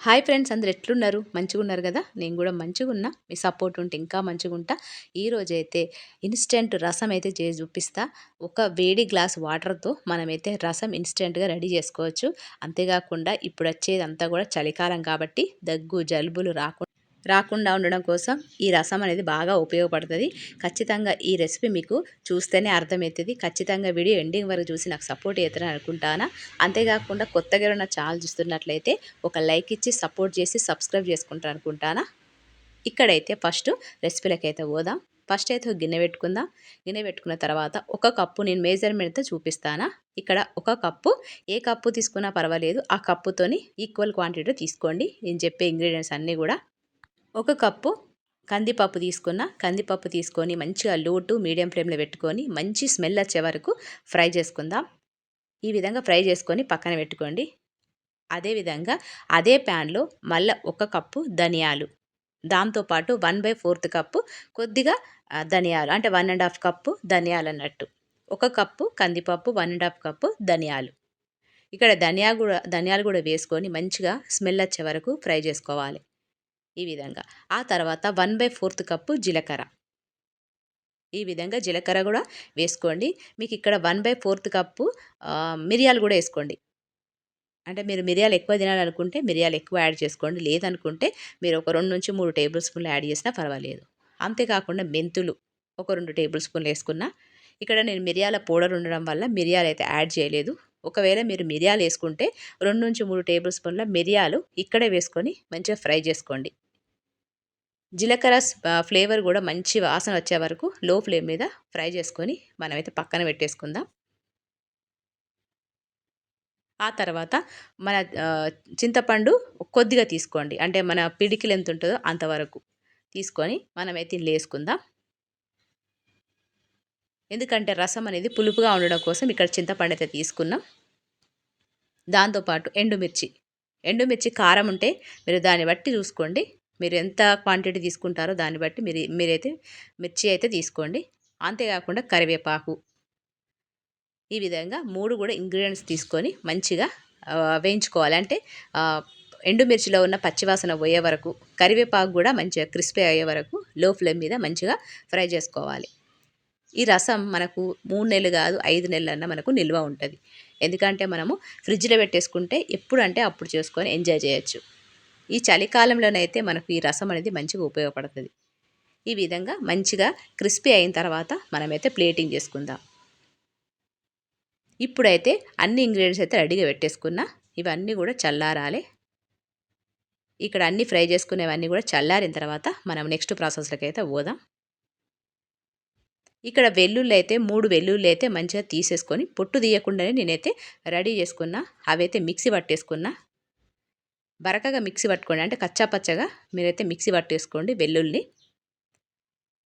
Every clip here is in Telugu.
హాయ్ ఫ్రెండ్స్ అందరు ఎట్లున్నారు? మంచిగా ఉన్నారు కదా? నేను కూడా మంచిగా ఉన్నా మీ సపోర్ట్ ఉంటే ఇంకా మంచిగా ఉంటా ఈరోజు అయితే ఇన్స్టెంట్ రసం అయితే చేసి చూపిస్తా. ఒక వేడి గ్లాస్ వాటర్తో మనమైతే రసం ఇన్స్టెంట్గా రెడీ చేసుకోవచ్చు. అంతేకాకుండా ఇప్పుడు వచ్చేది అంతా కూడా చలికాలం కాబట్టి దగ్గు జలుబులు రాకుండా రాకుండా ఉండడం కోసం ఈ రసం అనేది బాగా ఉపయోగపడుతుంది. ఖచ్చితంగా ఈ రెసిపీ మీకు చూస్తేనే అర్థమవుతుంది. ఖచ్చితంగా వీడియో ఎండింగ్ వరకు చూసి నాకు సపోర్ట్ చేస్తారని అనుకుంటానా. అంతేకాకుండా కొత్తగా నా ఛానల్ చూస్తున్నట్లయితే ఒక లైక్ ఇచ్చి సపోర్ట్ చేసి సబ్స్క్రైబ్ చేసుకుంటారు అనుకుంటానా. ఇక్కడైతే ఫస్ట్ రెసిపీలకి అయితే పోదాం. ఫస్ట్ అయితే గిన్నె పెట్టుకుందాం. గిన్నె పెట్టుకున్న తర్వాత ఒక కప్పు నేను మేజర్మెంట్తో చూపిస్తానా. ఇక్కడ ఒక కప్పు ఏ కప్పు తీసుకున్నా పర్వాలేదు. ఆ కప్పుతోని ఈక్వల్ క్వాంటిటీ తీసుకోండి. నేను చెప్పే ఇంగ్రీడియంట్స్ అన్నీ కూడా ఒక కప్పు కందిపప్పు తీసుకున్న కందిపప్పు తీసుకొని మంచిగా లోటు మీడియం ఫ్లేమ్లో పెట్టుకొని మంచి స్మెల్ వచ్చే వరకు ఫ్రై చేసుకుందాం. ఈ విధంగా ఫ్రై చేసుకొని పక్కన పెట్టుకోండి. అదేవిధంగా అదే ప్యాన్లో మళ్ళీ ఒక కప్పు ధనియాలు. దాంతోపాటు వన్ బై ఫోర్త్ కప్పు కొద్దిగా ధనియాలు అంటే వన్ అండ్ హాఫ్ కప్పు ధనియాలు అన్నట్టు. ఒక కప్పు కందిపప్పు వన్ అండ్ హాఫ్ కప్పు ధనియాలు. ఇక్కడ ధనియా కూడా ధనియాలు కూడా వేసుకొని మంచిగా స్మెల్ వచ్చే వరకు ఫ్రై చేసుకోవాలి. ఈ విధంగా. ఆ తర్వాత వన్ బై ఫోర్త్ కప్పు జీలకర్ర. ఈ విధంగా జీలకర్ర కూడా వేసుకోండి. మీకు ఇక్కడ వన్ బై ఫోర్త్ కప్పు మిరియాలు కూడా వేసుకోండి. అంటే మీరు మిరియాలు ఎక్కువ తినాలనుకుంటే మిరియాలు ఎక్కువ యాడ్ చేసుకోండి. లేదనుకుంటే మీరు ఒక రెండు నుంచి మూడు టేబుల్ స్పూన్లు యాడ్ చేసినా పర్వాలేదు. అంతేకాకుండా మెంతులు ఒక రెండు టేబుల్ స్పూన్లు వేసుకున్నా. ఇక్కడ నేను మిరియాల పౌడర్ ఉండడం వల్ల మిరియాలు అయితే యాడ్ చేయలేదు. ఒకవేళ మీరు మిరియాలు వేసుకుంటే రెండు నుంచి మూడు టేబుల్ స్పూన్ల మిరియాలు ఇక్కడే వేసుకొని మంచిగా ఫ్రై చేసుకోండి. జీలకర్ర ఫ్లేవర్ కూడా మంచి వాసన వచ్చే వరకు లో ఫ్లేమ్ మీద ఫ్రై చేసుకొని మనమైతే పక్కన పెట్టేసుకుందాం. ఆ తర్వాత మన చింతపండు కొద్దిగా తీసుకోండి. అంటే మన పిడికిలు ఎంత ఉంటుందో అంతవరకు తీసుకొని మనమైతే వేసుకుందాం. ఎందుకంటే రసం అనేది పులుపుగా ఉండడం కోసం ఇక్కడ చింతపండు అయితే తీసుకున్నాం దాంతోపాటు ఎండుమిర్చి. ఎండుమిర్చి కారం ఉంటే మీరు దాన్ని బట్టి చూసుకోండి. మీరు ఎంత క్వాంటిటీ తీసుకుంటారో దాన్ని బట్టి మీరు మీరైతే మిర్చి అయితే తీసుకోండి. అంతేకాకుండా కరివేపాకు. ఈ విధంగా మూడు కూడా ఇంగ్రీడియంట్స్ తీసుకొని మంచిగా వేయించుకోవాలి. అంటే ఎండుమిర్చిలో ఉన్న పచ్చివాసన పోయే వరకు కరివేపాకు కూడా మంచిగా క్రిస్పీ అయ్యే వరకు లో ఫ్లేమ్ మీద మంచిగా ఫ్రై చేసుకోవాలి. ఈ రసం మనకు మూడు నెలలు కాదు ఐదు నెలలన్నా మనకు నిల్వ ఉంటుంది. ఎందుకంటే మనము ఫ్రిడ్జ్లో పెట్టేసుకుంటే ఎప్పుడు అంటే అప్పుడు చేసుకొని ఎంజాయ్ చేయొచ్చు. ఈ చలికాలంలోనైతే మనకు ఈ రసం అనేది మంచిగా ఉపయోగపడుతుంది. ఈ విధంగా మంచిగా క్రిస్పీ అయిన తర్వాత మనమైతే ప్లేటింగ్ చేసుకుందాం. ఇప్పుడైతే అన్ని ఇంగ్రీడియంట్స్ అయితే రెడీగా పెట్టేసుకున్నా. ఇవన్నీ కూడా చల్లారాలి. ఇక్కడ అన్నీ ఫ్రై చేసుకునేవన్నీ కూడా చల్లారిన తర్వాత మనం నెక్స్ట్ ప్రాసెస్లకైతే అయితే పోదాం. ఇక్కడ వెల్లుల్లి అయితే మూడు వెల్లుల్లి అయితే మంచిగా తీసేసుకొని పొట్టు తీయకుండానే నేనైతే రెడీ చేసుకున్నా అవైతే మిక్సీ పట్టేసుకున్నా. బరకగా మిక్సీ పట్టుకోండి. అంటే కచ్చాపచ్చగా మీరైతే మిక్సీ పట్టేసుకోండి వెల్లుల్ని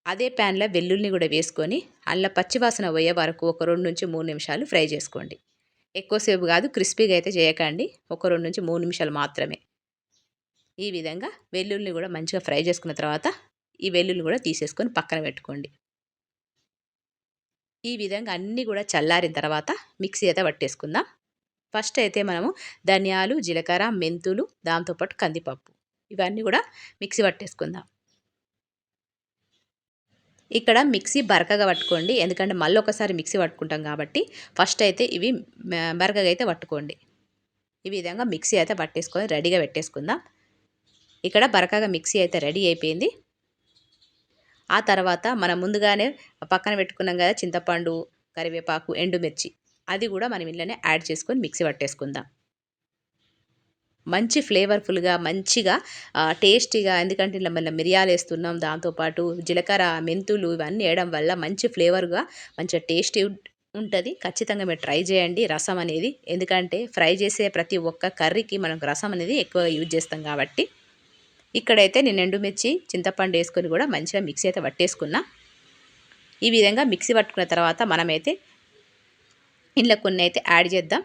అదే ప్యాన్లో వెల్లుల్ని కూడా వేసుకొని అల్ల పచ్చివాసన పోయే వరకు ఒక రెండు నుంచి మూడు నిమిషాలు ఫ్రై చేసుకోండి. ఎక్కువసేపు కాదు క్రిస్పీగా అయితే చేయకండి. ఒక రెండు నుంచి మూడు నిమిషాలు మాత్రమే. ఈ విధంగా వెల్లుల్ని కూడా మంచిగా ఫ్రై చేసుకున్న తర్వాత ఈ వెల్లుల్ని కూడా తీసేసుకొని పక్కన పెట్టుకోండి. ఈ విధంగా అన్నీ కూడా చల్లారిన తర్వాత మిక్సీ అయితే పట్టేసుకుందాం. ఫస్ట్ అయితే మనము ధనియాలు జీలకర్ర మెంతులు దాంతోపాటు కందిపప్పు ఇవన్నీ కూడా మిక్సీ పట్టేసుకుందాం. ఇక్కడ మిక్సీ బరకగా పట్టుకోండి. ఎందుకంటే మళ్ళీ ఒకసారి మిక్సీ పట్టుకుంటాం కాబట్టి ఫస్ట్ అయితే ఇవి బరకగా అయితే పట్టుకోండి. ఈ విధంగా మిక్సీ అయితే పట్టేసుకొని రెడీగా పెట్టేసుకుందాం. ఇక్కడ బరకగా మిక్సీ అయితే రెడీ అయిపోయింది. ఆ తర్వాత మనం ముందుగానే పక్కన పెట్టుకున్నాం కదా చింతపండు కరివేపాకు ఎండుమిర్చి. అది కూడా మనం ఇళ్ళనే యాడ్ చేసుకొని మిక్సీ పట్టేసుకుందాం. మంచి ఫ్లేవర్ఫుల్గా మంచిగా టేస్టీగా ఎందుకంటే ఇలా మళ్ళీ మిరియాలు వేస్తున్నాం దాంతోపాటు జీలకర్ర మెంతులు ఇవన్నీ వేయడం వల్ల మంచి ఫ్లేవర్గా మంచిగా టేస్టీ ఉంటుంది. ఖచ్చితంగా మీరు ట్రై చేయండి. రసం అనేది ఎందుకంటే ఫ్రై చేసే ప్రతి ఒక్క కర్రీకి మనం రసం అనేది ఎక్కువ యూజ్ చేస్తాం కాబట్టి. ఇక్కడైతే నేను ఎండుమిర్చి చింతపండు వేసుకొని కూడా మంచిగా మిక్సీ అయితే పట్టేసుకున్నా. ఈ విధంగా మిక్సీ పట్టుకున్న తర్వాత మనమైతే ఇంట్లో కొన్ని అయితే యాడ్ చేద్దాం.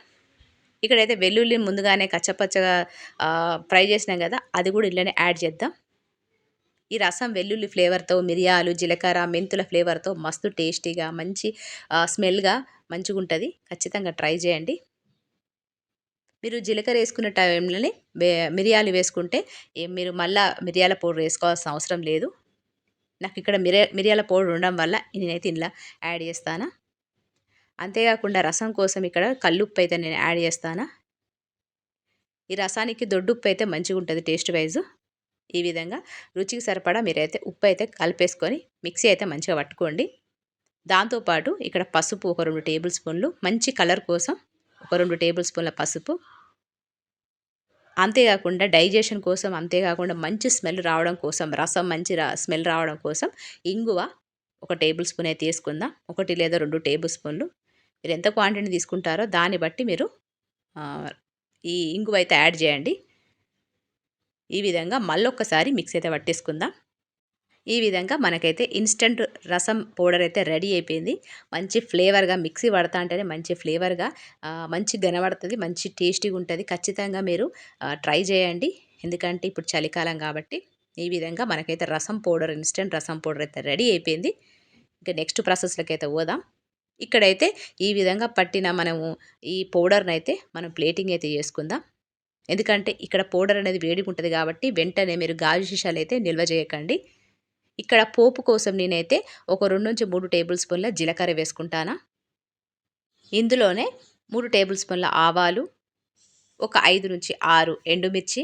ఇక్కడైతే వెల్లుల్లి ముందుగానే కచ్చపచ్చగా ఫ్రై చేసినాం కదా అది కూడా ఇంట్లోనే యాడ్ చేద్దాం. ఈ రసం వెల్లుల్లి ఫ్లేవర్తో మిరియాలు జీలకర్ర మెంతుల ఫ్లేవర్తో మస్తు టేస్టీగా మంచి స్మెల్గా మంచిగా ఉంటుంది ఖచ్చితంగా ట్రై చేయండి. మీరు జీలకర్ర వేసుకున్న టైంలోనే మిరియాలు వేసుకుంటే మీరు మళ్ళీ మిరియాల పౌడర్ వేసుకోవాల్సిన అవసరం లేదు. నాకు ఇక్కడ మిరియా మిరియాల పౌడర్ ఉండడం వల్ల నేనైతే ఇందులో యాడ్ చేస్తానా. అంతేకాకుండా రసం కోసం ఇక్కడ కల్లుప్పు అయితే నేను యాడ్ చేస్తానా. ఈ రసానికి దొడ్డుప్పు అయితే మంచిగా ఉంటుంది టేస్ట్ వైజ్. ఈ విధంగా రుచికి సరిపడా మీరైతే ఉప్పు అయితే కలిపేసుకొని మిక్సీ అయితే మంచిగా పట్టుకోండి. దాంతోపాటు ఇక్కడ పసుపు ఒక రెండు టేబుల్ స్పూన్లు మంచి కలర్ కోసం ఒక రెండు టేబుల్ స్పూన్ల పసుపు. అంతేకాకుండా డైజెషన్ కోసం అంతేకాకుండా మంచి స్మెల్ రావడం కోసం రసం మంచి స్మెల్ రావడం కోసం ఇంగువ ఒక టేబుల్ స్పూన్ అయితే తీసుకుందాం. ఒకటి లేదా రెండు టేబుల్ స్పూన్లు. మీరు ఎంత క్వాంటిటీ తీసుకుంటారో దాన్ని బట్టి మీరు ఈ ఇంగువ అయితే యాడ్ చేయండి. ఈ విధంగా మళ్ళొక్కసారి మిక్స్ అయితే పట్టేసుకుందాం. ఈ విధంగా మనకైతే ఇన్స్టెంట్ రసం పౌడర్ అయితే రెడీ అయిపోయింది. మంచి ఫ్లేవర్గా మిక్సీ పడతా అంటేనే మంచి ఫ్లేవర్గా మంచి గనబడుతుంది మంచి టేస్టీగా ఉంటుంది ఖచ్చితంగా మీరు ట్రై చేయండి. ఎందుకంటే ఇప్పుడు చలికాలం కాబట్టి ఈ విధంగా మనకైతే rasam powder instant rasam powder అయితే రెడీ అయిపోయింది. ఇంకా నెక్స్ట్ ప్రాసెస్లోకి అయితే పోదాం. ఇక్కడైతే ఈ విధంగా పట్టిన మనము ఈ పౌడర్ని అయితే మనం ప్లేటింగ్ అయితే చేసుకుందాం. ఎందుకంటే ఇక్కడ పౌడర్ అనేది వేడిగా ఉంటుంది కాబట్టి వెంటనే మీరు గాజు శిషాలు అయితే నిల్వ చేయకండి. ఇక్కడ పోపు కోసం నేనైతే ఒక రెండు నుంచి మూడు టేబుల్ స్పూన్ల జీలకర్ర వేసుకుంటానా. ఇందులోనే మూడు టేబుల్ స్పూన్ల ఆవాలు ఒక ఐదు నుంచి ఆరు ఎండుమిర్చి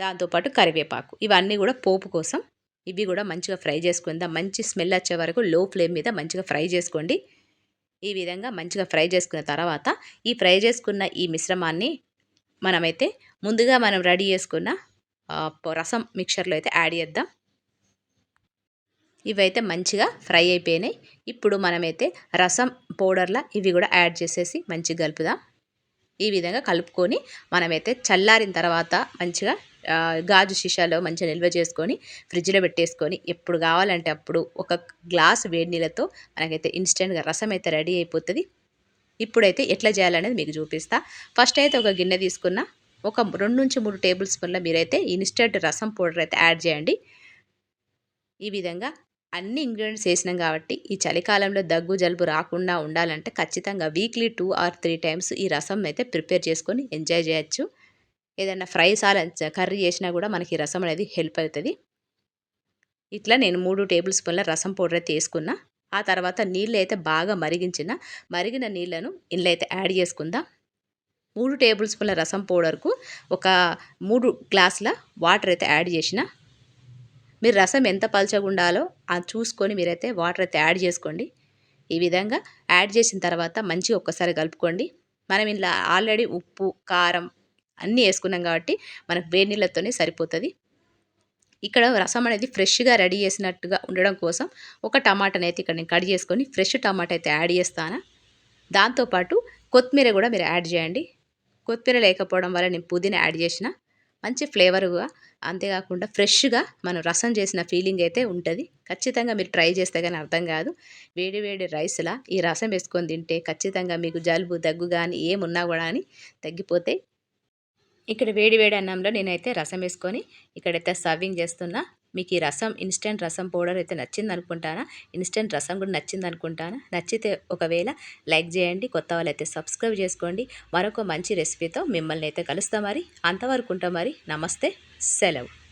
దాంతోపాటు కరివేపాకు. ఇవన్నీ కూడా పోపు కోసం. ఇవి కూడా మంచిగా ఫ్రై చేసుకుందాం. మంచి స్మెల్ వచ్చే వరకు లో ఫ్లేమ్ మీద మంచిగా ఫ్రై చేసుకోండి. ఈ విధంగా మంచిగా ఫ్రై చేసుకున్న తర్వాత ఈ ఫ్రై చేసుకున్న ఈ మిశ్రమాన్ని మనమైతే ముందుగా మనం రెడీ చేసుకున్న రసం మిక్చర్లో అయితే యాడ్ చేద్దాం. ఇవైతే మంచిగా ఫ్రై అయిపోయినాయి. ఇప్పుడు మనమైతే రసం పౌడర్లా ఇవి కూడా యాడ్ చేసేసి మంచిగా కలుపుదాం. ఈ విధంగా కలుపుకొని మనమైతే చల్లారిన తర్వాత మంచిగా గాజు సీసాలో మంచిగా నిల్వ చేసుకొని ఫ్రిడ్జ్లో పెట్టేసుకొని ఎప్పుడు కావాలంటే అప్పుడు ఒక గ్లాస్ వేడి నీళ్ళతో మనకైతే ఇన్స్టెంట్గా రసం అయితే రెడీ అయిపోతుంది. ఇప్పుడైతే ఎట్లా చేయాలనేది మీకు చూపిస్తా. ఫస్ట్ అయితే ఒక గిన్నె తీసుకున్న ఒక రెండు నుంచి మూడు టేబుల్ స్పూన్ల మీరైతే ఇన్స్టెంట్ రసం పౌడర్ అయితే యాడ్ చేయండి. ఈ విధంగా అన్ని ఇంగ్రీడియంట్స్ వేసినాం కాబట్టి ఈ చలికాలంలో దగ్గు జలుబు రాకుండా ఉండాలంటే ఖచ్చితంగా weekly two or three times ఈ రసం అయితే ప్రిపేర్ చేసుకొని ఎంజాయ్ చేయొచ్చు. ఏదైనా ఫ్రై సాల కర్రీ చేసినా కూడా మనకి రసం అనేది హెల్ప్ అవుతుంది. ఇట్లా నేను మూడు టేబుల్ స్పూన్ల రసం పౌడర్ అయితే వేసుకున్నా. ఆ తర్వాత నీళ్ళు అయితే బాగా మరిగించిన మరిగిన నీళ్ళను ఇందులో అయితే యాడ్ చేసుకుందాం. మూడు టేబుల్ స్పూన్ల రసం పౌడర్కు ఒక మూడు గ్లాసుల వాటర్ అయితే యాడ్ చేసిన. మీరు రసం ఎంత పలచగుండాలో అది చూసుకొని మీరైతే వాటర్ అయితే యాడ్ చేసుకోండి. ఈ విధంగా యాడ్ చేసిన తర్వాత మంచిగా ఒక్కసారి కలుపుకోండి. మనం ఇలా ఆల్రెడీ ఉప్పు కారం అన్నీ వేసుకున్నాం కాబట్టి మనకు వేడి నీళ్ళతోనే సరిపోతుంది. ఇక్కడ రసం అనేది ఫ్రెష్గా రెడీ చేసినట్టుగా ఉండడం కోసం ఒక టమాటాని అయితే ఇక్కడ నేను కట్ చేసుకొని ఫ్రెష్ టమాటా అయితే యాడ్ చేస్తాను. దాంతోపాటు కొత్తిమీర కూడా మీరు యాడ్ చేయండి. కొత్తిమీర లేకపోవడం వల్ల నేను పుదీనా యాడ్ చేసిన. మంచి ఫ్లేవర్గా అంతేకాకుండా ఫ్రెష్గా మనం రసం చేసిన ఫీలింగ్ అయితే ఉంటుంది. ఖచ్చితంగా మీరు ట్రై చేస్తే కానీ అర్థం కాదు. వేడి వేడి రైస్లా ఈ రసం వేసుకొని తింటే ఖచ్చితంగా మీకు జలుబు దగ్గు కానీ ఏమున్నా కూడా అని తగ్గిపోతాయి ఇక్కడ వేడి వేడి అన్నంలో నేనైతే రసం వేసుకొని ఇక్కడైతే సర్వింగ్ చేస్తున్నా. మీకు ఈ రసం ఇన్స్టెంట్ రసం పౌడర్ అయితే నచ్చింది అనుకుంటానా? ఇన్స్టెంట్ రసం కూడా నచ్చింది అనుకుంటానా? నచ్చితే ఒకవేళ లైక్ చేయండి కొత్త వాళ్ళు అయితే సబ్స్క్రైబ్ చేసుకోండి. మరొక మంచి రెసిపీతో మిమ్మల్ని అయితే కలుస్తాం మరి. అంతవరకు ఉంటాం మరి. నమస్తే సెలవు.